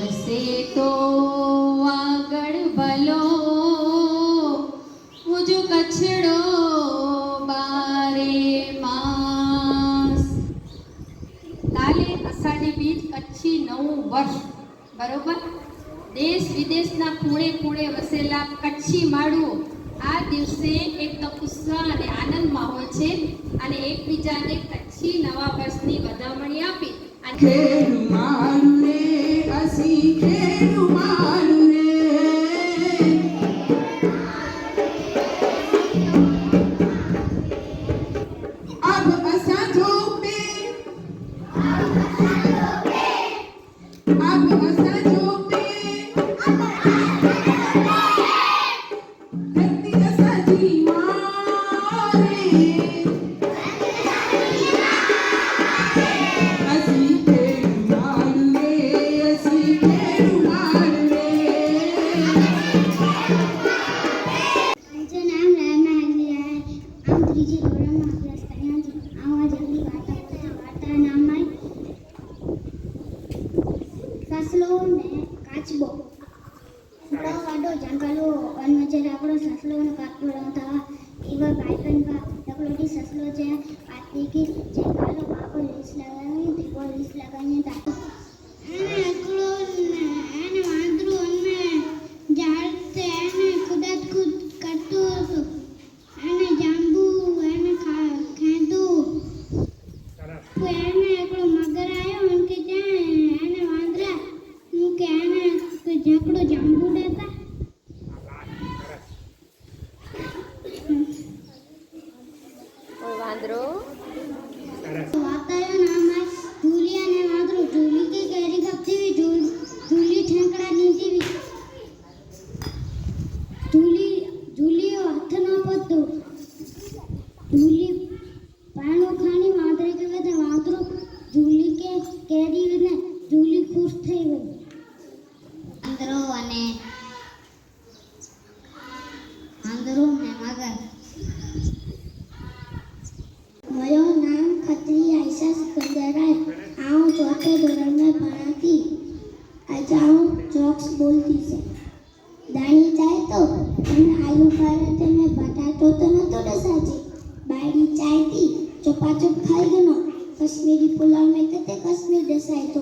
કરશે તો આગળ ભલો. હું જો કછડો બારે માસ. કાલે અષાઢી બીજ કચ્છી નવું વર્ષ, બરોબર? દેશ વિદેશના ખૂણે ખૂણે વસેલા કચ્છી માળુઓ આ દિવસે એકદમ ઉત્સાહ અને આનંદમાં હોય છે અને એકબીજાને કચ્છી નવા વર્ષની વધામણી આપી. અને Mama. વાડો જંગલો વન વચ્ચે રાખડો સસલો ને કાચબો રમતા એવા ભાઈબંધ ભા લકડોથી સસલો છે. પાતી કે જે કાલો બાપો લીસ લગાવી દીવો લીસ લગાવીને તાકો અને મગર આવ્યો અને કે ત્યાં, એને વાંદરા. કે એને ઝકડો જાંબુ દેતા વાંદરો વાતાયો નામ આય ઝૂલી અને વાંદરું ઝૂલી કે કેરી ખપતી ઝૂલ ઝૂલી ઠેંકડા નીચી ઝૂલી ઝૂલીઓ હાથ ન પતો ઝૂલી પાણો ખાણી વાંદરે કે વધે વાંદરો ઝૂલી કે કેરી ને ઝૂલી ખુશ ગઈ વાંદરો અને વાંદરો ને મગર. ધોરણ में ભણાતી અજાણો જોક્સ બોલતી છે. દાણી જાય તો અને આલુ પરાઠે મેં બટાટો તો નહોતો ડસાજી બાયડી ચાયતી ચોપાચોપ ખાઈ ગયો. કશ્મીરી પુલાવ મેં કતે કશ્મીર ડસાય તો.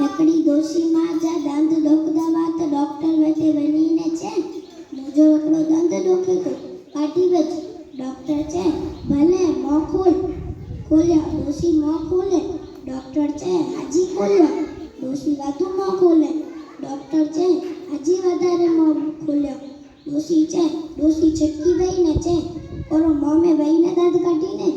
લકડી ડોશીમાં જા દંદ દોખદાવા તો ડોક્ટર વેતે વેલીને છે. મોજો એકડો દંદ દોખે તો. કાઢી વેચ ડોક્ટર છે, ભલે મોં ખોલ. ખોલ્યા, ડોશી મોં ખોલે. ડોક્ટર છે, હાજી ખોલ્યો ડોસી વધુ ન ખોલે. ડોક્ટર છે, હજી વધારે મોં ખોલ્યો. ડોસી છે, ડોસી છટકી વહીને છે. ઓરો મોમે વહીને દાંત કાઢીને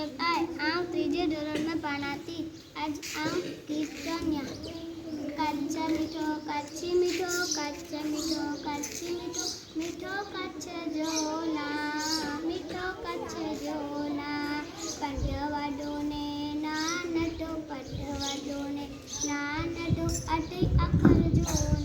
જોયબ આય આમ ત્રીજે ધોરણમાં ભણાતી. આજ આમ કીર્તન્યા કાચા મીઠો, કાચી મીઠો, કાચા મીઠો, કાચી મીઠો મીઠો કાચ જોના મીઠો કાચે પંડવાડો ને ના નટો પંડવાડો ને ના નટો અટે અખર જો